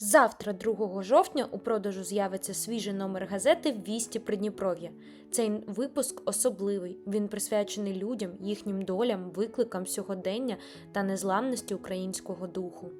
Завтра, 2 жовтня, у продажу з'явиться свіжий номер газети «Вісті Придніпров'я». Цей випуск особливий. Він присвячений людям, їхнім долям, викликам сьогодення та незламності українського духу.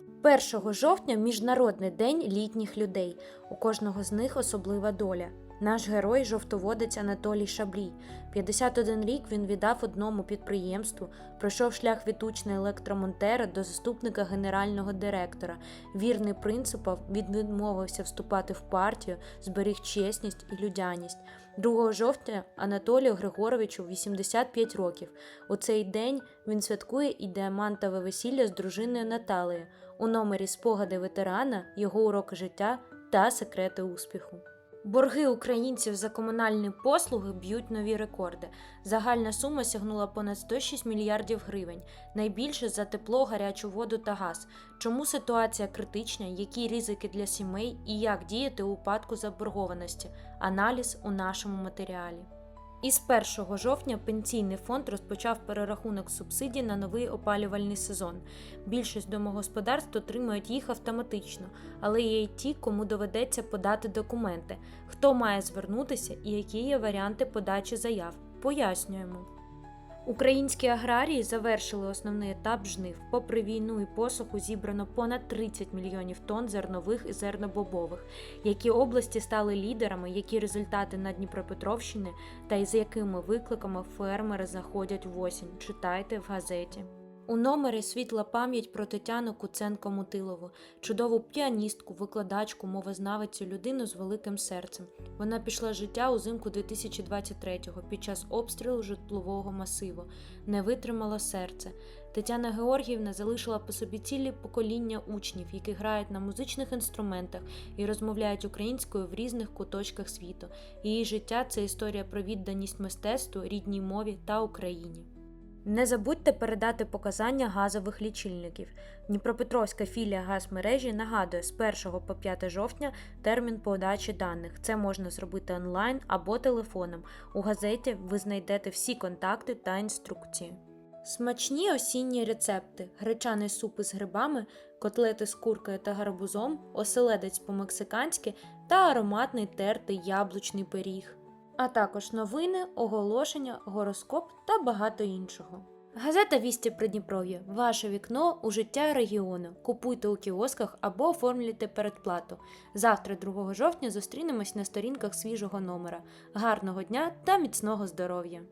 1 жовтня Міжнародний день літніх людей. У кожного з них особлива доля. Наш герой жовтоводець Анатолій Шаблій. 51 рік він віддав одному підприємству, пройшов шлях від учня електромонтера до заступника генерального директора. Вірний принципам, він відмовився вступати в партію, зберіг чесність і людяність. 2 жовтня Анатолію Григоровичу 85 років. У цей день він святкує і діамантове весілля з дружиною Наталею. У номері спогади ветерана, його уроки життя та секрети успіху. Борги українців за комунальні послуги б'ють нові рекорди. Загальна сума сягнула понад 106 мільярдів гривень, найбільше за тепло, гарячу воду та газ. Чому ситуація критична, які ризики для сімей і як діяти у випадку заборгованості? Аналіз у нашому матеріалі. Із 1 жовтня пенсійний фонд розпочав перерахунок субсидій на новий опалювальний сезон. Більшість домогосподарств отримують їх автоматично, але є й ті, кому доведеться подати документи, хто має звернутися і які є варіанти подачі заяв. Пояснюємо. Українські аграрії завершили основний етап жнив. Попри війну і посуху зібрано понад 30 мільйонів тонн зернових і зернобобових. Які області стали лідерами, які результати на Дніпропетровщині та із якими викликами фермери заходять в осінь. Читайте в газеті. У номері світла пам'ять про Тетяну Куценко Мутилову, чудову піаністку, викладачку, мовознавицю, людину з великим серцем. Вона пішла життя узимку 2023-го під час обстрілу житлового масиву. Не витримало серце. Тетяна Георгіївна залишила по собі цілі покоління учнів, які грають на музичних інструментах і розмовляють українською в різних куточках світу. Її життя це історія про відданість мистецтву, рідній мові та Україні. Не забудьте передати показання газових лічильників. Дніпропетровська філія газмережі нагадує з 1 по 5 жовтня термін подачі даних. Це можна зробити онлайн або телефоном. У газеті ви знайдете всі контакти та інструкції. Смачні осінні рецепти: гречаний суп із грибами, котлети з куркою та гарбузом, оселедець по-мексиканськи та ароматний тертий яблучний пиріг а також новини, оголошення, гороскоп та багато іншого. Газета Вісті Придніпров'я ваше вікно у життя регіону. Купуйте у кіосках або оформлюйте передплату. Завтра, 2 жовтня, зустрінемось на сторінках свіжого номера. Гарного дня та міцного здоров'я!